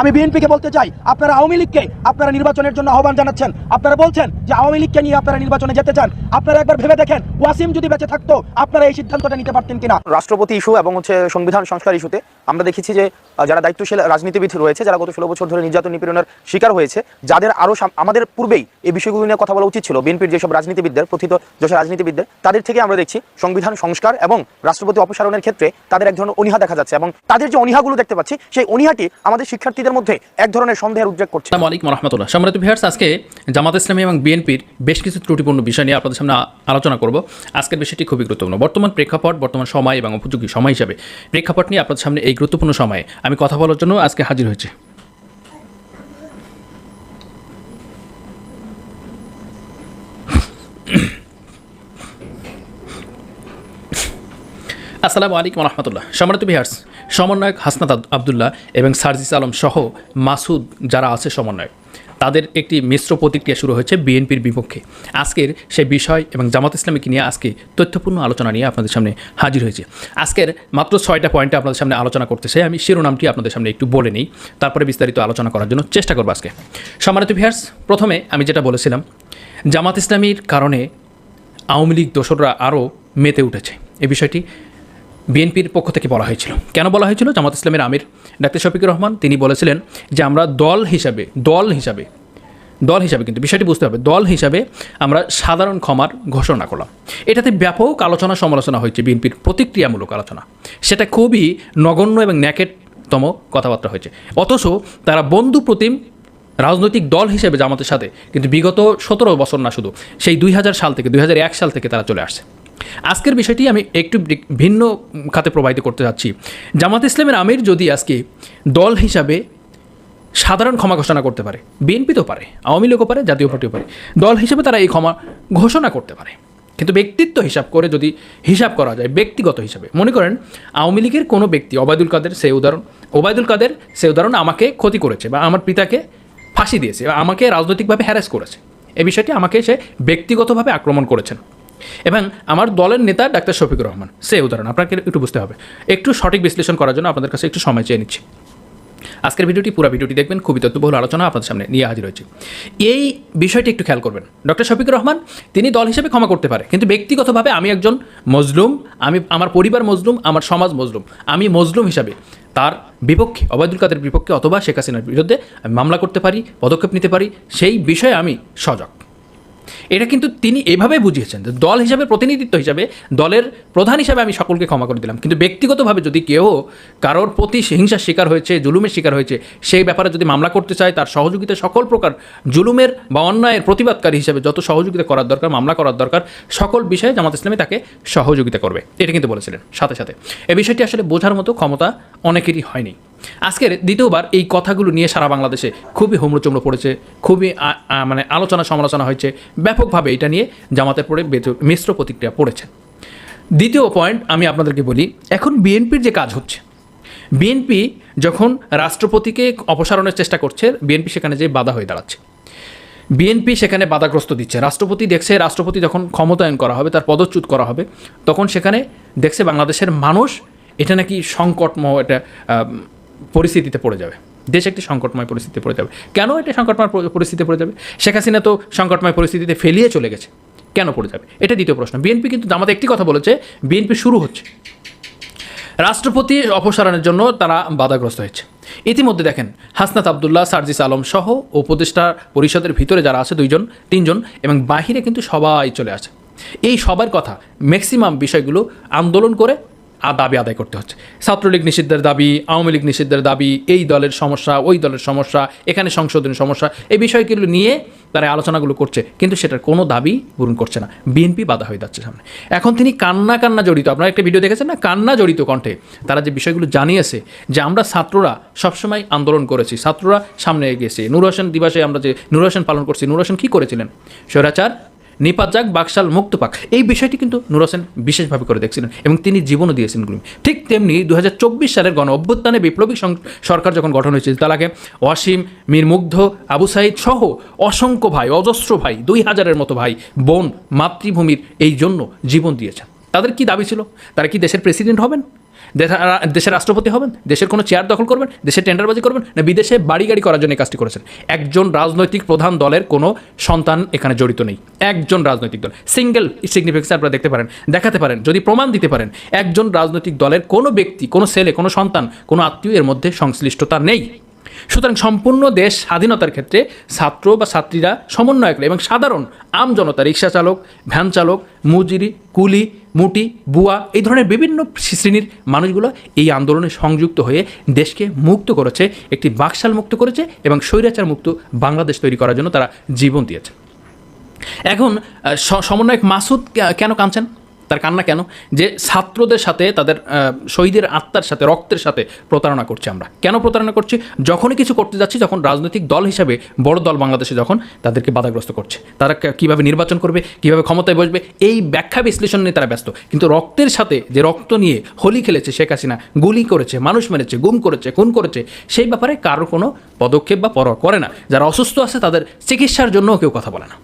আমি বিএনপিকে বলতে চাই, আপনারা আওয়ামী লীগকে আপনারা নির্বাচনের জন্য আহ্বান জানাচ্ছেন। আপনারা বলছেন যে আওয়ামী লীগকে নিয়ে আপনারা নির্বাচনে যেতে চান। আপনারা একবার ভেবে দেখেন, ওয়াসিম যদি বেঁচে থাকতো, আপনারা এই সিদ্ধান্তটা নিতে পারতেন কিনা? রাষ্ট্রপতি ইস্যু এবং হচ্ছে সংবিধান সংস্কার ইস্যুতে আমরা দেখেছি যে যারা দায়িত্বশীল রাজনীতিবিদ রয়েছে, যারা গত ষোলো বছর ধরে নির্যাতন নিপীড়নের শিকার হয়েছে, যাদের আরও আমাদের পূর্বেই এই বিষয়গুলো নিয়ে কথা বলা উচিত ছিল। বিএনপির যেসব রাজনীতিবিদদের, প্রথিত যেসব রাজনীতিবিদদের, তাদের থেকে আমরা দেখছি সংবিধান সংস্কার এবং রাষ্ট্রপতি অপসারণের ক্ষেত্রে তাদের এক ধরনের অনীহা দেখা যাচ্ছে এবং তাদের যে অনীহাগুলো দেখতে পাচ্ছি, সেই অনীহাটি আমাদের শিক্ষার্থীদের মধ্যে এক ধরনের সন্দেহের উদ্রেক করছে। আসসালামু আলাইকুম রহমতুল্লাহ। সম্রাট ভিহার্স আজকে জামাত ইসলামী এবং বিএনপির বেশ কিছু ত্রুটিপূর্ণ বিষয় নিয়ে আপনাদের সামনে আলোচনা করব। আজকের বিষয়টি খুবই গুরুত্বপূর্ণ। বর্তমান প্রেক্ষাপট, বর্তমান সময় এবং উপযোগী সময় হিসাবে প্রেক্ষাপট নিয়ে আপনাদের সামনে এই গুরুত্বপূর্ণ সময়ে আমি কথা বলার জন্য আজকে হাজির হয়েছি। আসসালামু আলাইকুম রহমতুল্লাহ। সম্মানিত বিহার্স সমন্বয়ক হাসনাত আব- আবদুল্লাহ এবং সার্জিস আলম সহ মাসুদ যারা আছে সমন্বয়ক, তাদের একটি মিশ্র প্রতিক্রিয়া শুরু হয়েছে বিএনপির বিপক্ষে। আজকের সে বিষয় এবং জামাত ইসলামীকে নিয়ে আজকে তথ্যপূর্ণ আলোচনা নিয়ে আপনাদের সামনে হাজির হয়েছে। আজকের মাত্র ছয়টা পয়েন্টে আপনাদের সামনে আলোচনা করতে চাই। আমি শিরোনামটি আপনাদের সামনে একটু বলে নিই, তারপরে বিস্তারিত আলোচনা করার জন্য চেষ্টা করব আজকে। সম্মানিত বিহার্স প্রথমে আমি যেটা বলেছিলাম, জামাত ইসলামীর কারণে আওয়ামী লীগ দোসররা আরও মেতে উঠেছে। এ বিষয়টি বিএনপির পক্ষ থেকে বলা হয়েছিল। কেন বলা হয়েছিল? জামাত ইসলামের আমির ডাক্তার শফিকুর রহমান, তিনি বলেছিলেন যে আমরা দল হিসাবে দল হিসাবে দল হিসাবে কিন্তু বিষয়টি বুঝতে হবে, দল হিসাবে আমরা সাধারণ ক্ষমার ঘোষণা করলাম। এটাতে ব্যাপক আলোচনা সমালোচনা হয়েছে বিএনপির প্রতিক্রিয়ামূলক আলোচনা। সেটা খুবই নগণ্য এবং ন্যাকেটতম কথাবার্তা হয়েছে। অথচ তারা বন্ধু প্রতিম রাজনৈতিক দল হিসেবে জামাতের সাথে, কিন্তু বিগত সতেরো বছর না শুধু, সেই দুই হাজার সাল থেকে, দুই হাজার এক সাল থেকে তারা চলে আসছে। আজকের বিষয়টি আমি একটু ভিন্ন খাতে প্রবাহিত করতে যাচ্ছি। জামাত ইসলামের আমির যদি আজকে দল হিসাবে সাধারণ ক্ষমা ঘোষণা করতে পারে, বিএনপি তো পারে, আওয়ামী লীগও পারে, জাতীয় পার্টিও পারে, দল হিসেবে তারা এই ক্ষমা ঘোষণা করতে পারে। কিন্তু ব্যক্তিত্ব হিসাব করে যদি হিসাব করা যায়, ব্যক্তিগত হিসাবে, মনে করেন আওয়ামী লীগের কোনো ব্যক্তি, ওবায়দুল কাদের সে উদাহরণ, ওবায়দুল কাদের সে উদাহরণ আমাকে ক্ষতি করেছে বা আমার পিতাকে ফাঁসি দিয়েছে বা আমাকে রাজনৈতিকভাবে হ্যারাস করেছে। এই বিষয়টি আমাকে সে ব্যক্তিগতভাবে আক্রমণ করেছেন। এবং আমার দলের নেতা ডাক্তার শফিকুর রহমান সে উদাহরণ, আপনাকে একটু বুঝতে হবে। একটু সঠিক বিশ্লেষণ করার জন্য আপনাদের কাছে একটু সময় চেয়ে নিচ্ছি। আজকের ভিডিওটি, পুরো ভিডিওটি দেখবেন, খুবই তথ্যবহুল আলোচনা আপনাদের সামনে নিয়ে হাজির হয়েছে। এই বিষয়টি একটু খেয়াল করবেন। ডক্টর শফিকুর রহমান, তিনি দল হিসেবে ক্ষমা করতে পারে, কিন্তু ব্যক্তিগতভাবে আমি একজন মজলুম, আমি, আমার পরিবার মজলুম, আমার সমাজ মজলুম, আমি মজলুম হিসাবে তার বিপক্ষে, অবায়দুল কাদের বিপক্ষে অথবা শেখ হাসিনার বিরুদ্ধে আমি মামলা করতে পারি, পদক্ষেপ নিতে পারি, সেই বিষয়ে আমি সজাগ। এটা কিন্তু তিনি এভাবে বুঝিয়েছেন যে দল হিসাবে, প্রতিনিধিত্ব হিসাবে দলের প্রধান হিসাবে আমি সকলকে ক্ষমা করে দিলাম। কিন্তু ব্যক্তিগতভাবে যদি কেউ কারোর প্রতি হিংসার শিকার হয়েছে, জুলুমের শিকার হয়েছে, সেই ব্যাপারে যদি মামলা করতে চায়, তার সহযোগিতা সকল প্রকার জুলুমের বা অন্যায়ের প্রতিবাদকারী হিসেবে যত সহযোগিতা করার দরকার, মামলা করার দরকার, সকল বিষয়ে জামাত ইসলামী তাকে সহযোগিতা করবে। এটা কিন্তু বলেছিলেন। সাথে সাথে। এই বিষয়টি আসলে বোঝার মতো ক্ষমতা অনেকেরই হয়নি। আজকের দ্বিতীয়বার এই কথাগুলো নিয়ে সারা বাংলাদেশে খুবই হুমড়োচুমড়ো পড়েছে খুবই মানে আলোচনা সমালোচনা হয়েছে ব্যাপকভাবে এটা নিয়ে জামাতের পরে মিশ্র প্রতিক্রিয়া পড়েছে। দ্বিতীয় পয়েন্ট আমি আপনাদেরকে বলি এখন বিএনপির যে কাজ হচ্ছে বিএনপি যখন রাষ্ট্রপতিকে অপসারণের চেষ্টা করছে বিএনপি সেখানে যে বাধা হয়ে দাঁড়াচ্ছে। বিএনপি সেখানে বাধাগ্রস্ত দিচ্ছে। রাষ্ট্রপতি দেখছে রাষ্ট্রপতি যখন ক্ষমতায়ন করা হবে তার পদচ্যুত করা হবে তখন সেখানে দেখছে বাংলাদেশের মানুষ এটা নাকি সংকটময় আম, পরিস্থিতিতে পড়ে যাবে। দেশ একটি সংকটময় পরিস্থিতিতে পড়ে যাবে। কেন এটা সংকটময় পরিস্থিতিতে পড়ে যাবে? শেখ হাসিনা তো সংকটময় পরিস্থিতিতে ফেলিয়ে চলে গেছে। কেন পড়ে যাবে? এটা দ্বিতীয় প্রশ্ন। বিএনপি কিন্তু আমাদের একটি কথা বলেছে, বিএনপি শুরু হচ্ছে। রাষ্ট্রপতি অপসারণের জন্য তারা বাধাগ্রস্ত হয়েছে। ইতিমধ্যে দেখেন, হাসনাত আবদুল্লাহ, সার্জিস আলম সহ উপদেষ্টা পরিষদের ভিতরে যারা আছে দুইজন, তিনজন এবং বাহিরে কিন্তু সবাই চলে আসে। এই সবার কথা ম্যাক্সিমাম বিষয়গুলো আন্দোলন করে দাবি আদায় করতে হচ্ছে। ছাত্রলীগ নিষিদ্ধের দাবি, আওয়ামী লীগ নিষিদ্ধের দাবি, এই দলের সমস্যা, ওই দলের সমস্যা, এখানে সংশোধনের সমস্যা, এই বিষয়গুলো নিয়ে তারা আলোচনাগুলো করছে, কিন্তু সেটার কোনো দাবি পূরণ করছে না। বিএনপি বাধা হয়ে যাচ্ছে সামনে। এখন তিনি কান্না কান্না জড়িত। আপনারা একটা ভিডিও দেখেছেন না? কান্না জড়িত কণ্ঠে। তারা যে বিষয়গুলো জানিয়েছে, যে আমরা ছাত্ররা সবসময় আন্দোলন করেছি, ছাত্ররা সামনে এগিয়েছে। নূর হোসেন দিবসে আমরা যে নূর হোসেন পালন করছি, নূর হোসেন কী করেছিলেন? স্বৈরাচার নিপাত যাক, বাকশাল মুক্ত পাক। এই বিষয়টি কিন্তু নূর হোসেন বিশেষভাবে করে দেখছিলেন এবং তিনি জীবনও দিয়েছেন গুলি ঠিক তেমনি দু হাজার চব্বিশ সালের গণ অভ্যুত্থানে বিপ্লবী সরকার যখন গঠন হয়েছিল তালাকে ওয়াসিম মীর মুগ্ধ, আবু সাইদ সহ অসংখ্য ভাই, অজস্র ভাই, দুই হাজারের মতো ভাই, বোন, মাতৃভূমির এই জন্য জীবন দিয়েছেন। তাদের কি দাবি ছিল? তারা কি দেশের প্রেসিডেন্ট হবেন? দেশের রাষ্ট্রপতি হবেন, দেশের কোনো চেয়ার দখল করবেন, দেশে টেন্ডারবাজি করবেন, না বিদেশে বাড়ি গাড়ি করার জন্য কাজটি করেছেন। একজন রাজনৈতিক প্রধান দলের কোনো সন্তান এখানে জড়িত নেই। একজন রাজনৈতিক দল সিঙ্গেল সিগনিফিকেন্স আপনারা দেখতে পারেন, দেখাতে পারেন, যদি প্রমাণ দিতে পারেন, একজন রাজনৈতিক দলের কোনো ব্যক্তি, কোনো ছেলে, কোনো সন্তান, কোনো আত্মীয় এর মধ্যে সংশ্লিষ্টতা নেই। সুতরাং সম্পূর্ণ দেশ স্বাধীনতার ক্ষেত্রে ছাত্র বা ছাত্রীরা সমন্বয়ক এবং সাধারণ আম জনতা, রিক্সা চালক, ভ্যান চালক, মুজিরি, কুলি, মুটি, বুয়া এই ধরনের বিভিন্ন শ্রেণির মানুষগুলো এই আন্দোলনে সংযুক্ত হয়ে দেশকে মুক্ত করেছে, একটি বাকশাল মুক্ত করেছে এবং স্বৈরাচার মুক্ত বাংলাদেশ তৈরি করার জন্য তারা জীবন দিয়েছে। এখন সমন্বয়ক মাসুদ কেন কাঁদছেন? তার কান্না কেন? যে ছাত্রদের সাথে তাদের শহীদের আত্মার সাথে, রক্তের সাথে প্রতারণা করছি আমরা। কেন প্রতারণা করছি? যখনই কিছু করতে যাচ্ছি, যখন রাজনৈতিক দল হিসাবে, বড় দল বাংলাদেশে যখন তাদেরকে বাধাগ্রস্ত করছে, তারা কীভাবে নির্বাচন করবে, কীভাবে ক্ষমতায় বসবে, এই ব্যাখ্যা বিশ্লেষণ নিয়ে তারা ব্যস্ত। কিন্তু রক্তের সাথে যে রক্ত নিয়ে হোলি খেলেছে শেখ হাসিনা, গুলি করেছে, মানুষ মেরেছে, গুম করেছে, খুন করেছে, সেই ব্যাপারে কারও কোনো পদক্ষেপ বা পরোয়া করে না। যারা অসুস্থ আছে তাদের চিকিৎসার জন্যও কেউ কথা বলে না।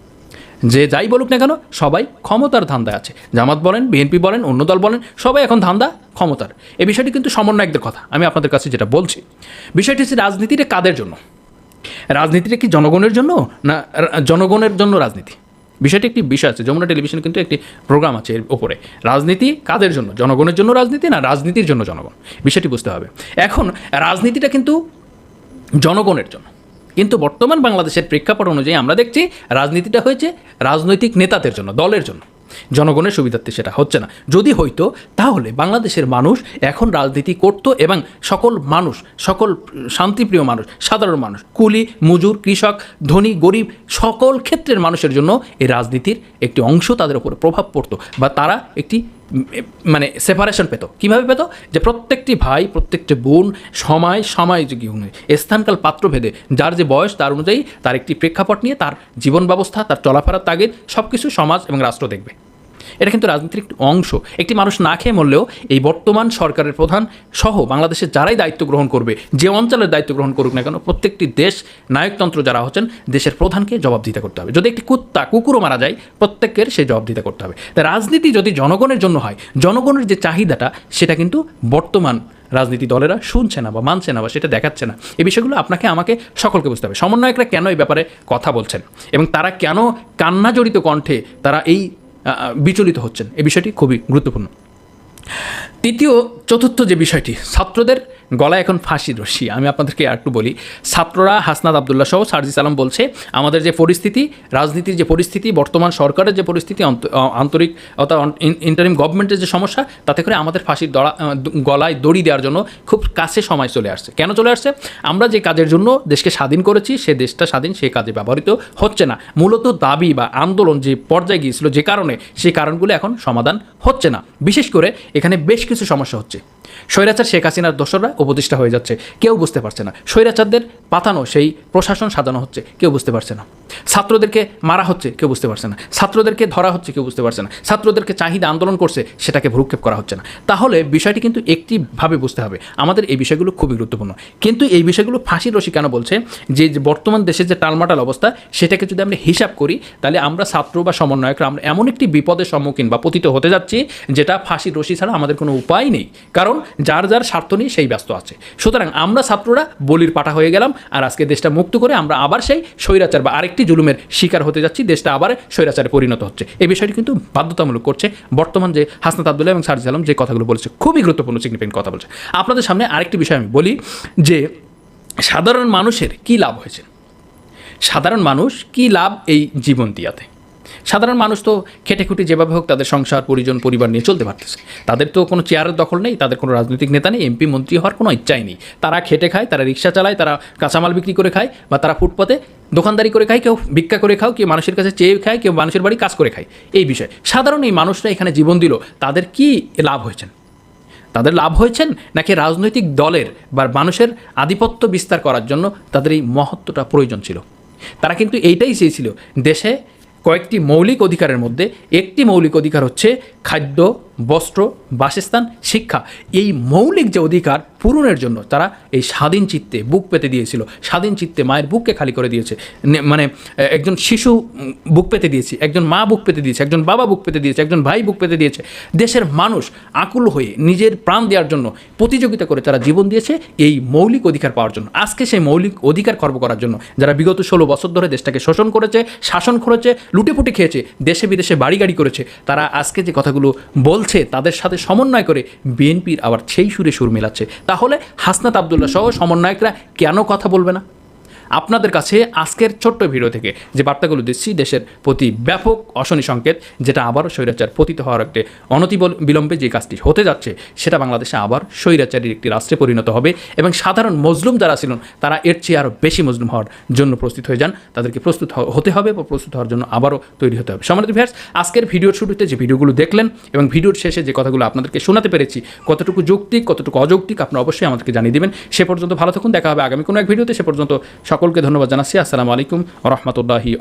যে যাই বলুক না কেন, সবাই ক্ষমতার ধান্দায় আছে। জামাত বলেন, বিএনপি বলেন, অন্য দল বলেন, সবাই এখন ধান্দা ক্ষমতার। এই বিষয়টি কিন্তু সমন্বয়কদের কথা, আমি আপনাদের কাছে যেটা বলছি। বিষয়টি হচ্ছে রাজনীতিটা কাদের জন্য? রাজনীতিটা কি জনগণের জন্য, না জনগণের জন্য রাজনীতি? বিষয়টি একটি বিষয় আছে, যমুনা টেলিভিশন কিন্তু একটি প্রোগ্রাম আছে এর ওপরে রাজনীতি কাদের জন্য? জনগণের জন্য রাজনীতি না রাজনীতির জন্য জনগণ? বিষয়টি বুঝতে হবে। এখন রাজনীতিটা কিন্তু জনগণের জন্য। কিন্তু বর্তমান বাংলাদেশের প্রেক্ষাপট অনুযায়ী আমরা দেখছি রাজনীতিটা হয়েছে রাজনৈতিক নেতাদের জন্য, দলের জন্য। জনগণের সুবিধার্থে সেটা হচ্ছে না। যদি হইতো তাহলে বাংলাদেশের মানুষ এখন রাজনীতি করত এবং সকল মানুষ, সকল শান্তিপ্রিয় মানুষ, সাধারণ মানুষ, কুলি, মজুর, কৃষক, ধনী, গরিব, সকল ক্ষেত্রের মানুষের জন্য এই রাজনীতির একটি অংশ তাদের উপরে প্রভাব পড়তো বা তারা একটি মানে সেপারেশন পেত। কীভাবে পেত? যে প্রত্যেকটি ভাই, প্রত্যেকটি বোন সময় সামাজিক স্থানকাল পাত্রভেদে, যার যে বয়স তার অনুযায়ী তার একটি প্রেক্ষাপট নিয়ে তার জীবন ব্যবস্থা তার চলাফেরার তাগিদ সব কিছু সমাজ এবং রাষ্ট্র দেখবে। এটা কিন্তু রাজনীতির একটি অংশ। একটি মানুষ না খেয়ে মরলেও এই বর্তমান সরকারের প্রধান সহ বাংলাদেশের যারাই দায়িত্ব গ্রহণ করবে, যে অঞ্চলের দায়িত্ব গ্রহণ করুক না কেন, প্রত্যেকটি দেশ নায়কতন্ত্র যারা হচ্ছেন, দেশের প্রধানকে জবাবদিহিতা করতে হবে। যদি একটি কুত্তা, কুকুরও মারা যায়, প্রত্যেকের সেই জবাবদিহিতা করতে হবে। তাই রাজনীতি যদি জনগণের জন্য হয়, জনগণের যে চাহিদাটা, সেটা কিন্তু বর্তমান রাজনীতি দলেরা শুনছে না বা মানছে না বা সেটা দেখাচ্ছে না। এই বিষয়গুলো আপনাকে, আমাকে সকলকে বুঝতে হবে। সমন্বয়করা কেন এই ব্যাপারে কথা বলছেন? এবং তারা কেন কান্না জড়িত কণ্ঠে তারা এই বিচলিত হচ্ছেন। এই বিষয়টি খুবই গুরুত্বপূর্ণ। তৃতীয় চতুর্থ যে বিষয়টি ছাত্রদের গলায় এখন ফাঁসির রশি। আমি আপনাদেরকে একটু বলি, ছাত্ররা হাসনাদ আবদুল্লাহ সহ সার্জিস আলম বলছে, আমাদের যে পরিস্থিতি, রাজনীতির যে পরিস্থিতি, বর্তমান সরকারের যে পরিস্থিতি আন্তরিক, অর্থাৎ ইন্টারিম গভর্নমেন্টের যে সমস্যা, তাতে করে আমাদের ফাঁসির দড়া গলায় দড়ি দেওয়ার জন্য খুব কাছে সময় চলে আসছে। কেন চলে আসছে? আমরা যে কাজের জন্য দেশকে স্বাধীন করেছি, সে দেশটা স্বাধীন সেই কাজে ব্যবহৃত হচ্ছে না। মূলত দাবি বা আন্দোলন যে পর্যায়ে গিয়েছিল যে কারণে সেই কারণগুলো এখন সমাধান হচ্ছে না। বিশেষ করে এখানে বেশ কিছু সমস্যা হচ্ছে। স্বৈরাচার শেখ হাসিনার দোসররা উপদেষ্টা হয়ে যাচ্ছে। কেউ বুঝতে পারছে না। স্বৈরাচারদের পাতানো সেই প্রশাসন সাজানো হচ্ছে, কেউ বুঝতে পারছে না। ছাত্রদেরকে মারা হচ্ছে, কেউ বুঝতে পারছে না। ছাত্রদেরকে ধরা হচ্ছে, কেউ বুঝতে পারছে না। ছাত্রদেরকে চাহিদা আন্দোলন করছে, সেটাকে ভ্রুক্ষেপ করা হচ্ছে না। তাহলে বিষয়টি কিন্তু একটিভাবে বুঝতে হবে। আমাদের এই বিষয়গুলো খুবই গুরুত্বপূর্ণ। কিন্তু এই বিষয়গুলো ফাঁসির রশি কেন বলছে? যে বর্তমান দেশের যে টালমাটাল অবস্থা, সেটাকে যদি আমরা হিসাব করি, তাহলে আমরা ছাত্র বা সমন্বয়করা আমরা এমন একটি বিপদের সম্মুখীন বা পতিত হতে যাচ্ছি, যেটা ফাঁসির রশি ছাড়া আমাদের কোনো উপায় নেই। কারণ যার যার স্বার্থ নিয়ে সেই ব্যস্ত আছে। সুতরাং আমরা ছাত্ররা বলির পাঠা হয়ে গেলাম আর আজকে দেশটা মুক্ত করে আমরা আবার সেই স্বৈরাচার বা আরেকটি জুলুমের শিকার হতে যাচ্ছি, দেশটা আবার স্বৈরাচারে পরিণত হচ্ছে। এই বিষয়টি কিন্তু বাধ্যতামূলক করছে বর্তমান যে হাসনাত আবদুল্লাহ এবং সারজিদ আলম যে কথাগুলো বলেছে, খুবই গুরুত্বপূর্ণ সিগনিফিকেন্ট কথা বলছে। আপনাদের সামনে আরেকটি বিষয় আমি বলি যে সাধারণ মানুষের কি লাভ হয়েছে? সাধারণ মানুষ কি লাভ এই জীবন দিয়াতে? সাধারণ মানুষ তো খেটে খুঁটে যেভাবে হোক তাদের সংসার, পরিজন, পরিবার নিয়ে চলতে পারতেছে। তাদের তো কোনো চেয়ারের দখল নেই, তাদের কোনো রাজনৈতিক নেতা নেই, এমপি, মন্ত্রী হওয়ার কোনো ইচ্ছাই নেই। তারা খেটে খায়, তারা রিক্সা চালায়, তারা কাঁচামাল বিক্রি করে খায় বা তারা ফুটপাতে দোকানদারি করে খায়, কেউ ভিক্ষা করে খাও, কেউ মানুষের কাছে চেয়ে খায়, কেউ মানুষের বাড়ি কাজ করে খায়। এই বিষয়। সাধারণ এই মানুষরা এখানে জীবন দিল, তাদের কি লাভ হয়েছেন? তাদের লাভ হয়েছেন নাকি রাজনৈতিক দলের বা মানুষের আধিপত্য বিস্তার করার জন্য তাদের এই মহত্বটা প্রয়োজন ছিল? তারা কিন্তু এইটাই চেয়েছিল, দেশে কয়েকটি মৌলিক অধিকারের মধ্যে একটি মৌলিক অধিকার হচ্ছে খাদ্য বস্ত্র, বাসস্থান, শিক্ষা এই মৌলিক যে অধিকার পূরণের জন্য তারা এই স্বাধীন চিত্তে বুক পেতে দিয়েছিল। স্বাধীন চিত্তে মায়ের বুককে খালি করে দিয়েছে। মানে একজন শিশু বুক পেতে দিয়েছে, একজন মা বুক পেতে দিয়েছে, একজন বাবা বুক পেতে দিয়েছে, একজন ভাই বুক পেতে দিয়েছে। দেশের মানুষ আকুল হয়ে নিজের প্রাণ দেওয়ার জন্য প্রতিযোগিতা করে তারা জীবন দিয়েছে এই মৌলিক অধিকার পাওয়ার জন্য। আজকে সেই মৌলিক অধিকার খর্ব করার জন্য যারা বিগত ষোলো বছর ধরে দেশটাকে শোষণ করেছে, শাসন করেছে, লুটেপুটে খেয়েছে, দেশে বিদেশে বাড়ি গাড়ি করেছে, তারা আজকে যে কথাগুলো বলছে তাদের সাথে সমন্বয় করে বিএনপির আবার সেই সুরে সুর মেলাচ্ছে। তাহলে হাসনাত আবদুল্লাহ সহ সমন্বয়করা কেন কথা বলবে না? আপনাদের কাছে আজকের ছোট্ট ভিডিও থেকে যে বার্তাগুলো দিচ্ছি দেশের প্রতি ব্যাপক অশনি সংকেত, যেটা আবারও স্বৈরাচার পতিত হওয়ার একটি অনতি বিলম্বে যে কাজটি হতে যাচ্ছে, সেটা বাংলাদেশে আবার স্বৈরাচারীর একটি রাষ্ট্রে পরিণত হবে এবং সাধারণ মজলুম যারা ছিলেন, তারা এর চেয়ে আরও বেশি মজলুম হওয়ার জন্য প্রস্তুত হয়ে যান। তাদেরকে প্রস্তুত হতে হবে বা প্রস্তুত হওয়ার জন্য আবারও তৈরি হতে হবে। সম্মানিত ভিয়ার্স আজকের ভিডিওর শুরুতে যে ভিডিওগুলো দেখলেন এবং ভিডিওর শেষে যে কথাগুলো আপনাদেরকে শোনাতে পেরেছি, কতটুকু যৌক্তিক, কতটুকু অযৌক্তিক, আপনারা অবশ্যই আমাদেরকে জানিয়ে দেবেন। সে পর্যন্ত ভালো থাকুন, দেখা হবে আগামী কোনো এক ভিডিওতে। সে পর্যন্ত সকলকে ধন্যবাদ জানাচ্ছি। আসসালামু আলাইকুম রহমতুল্লাহি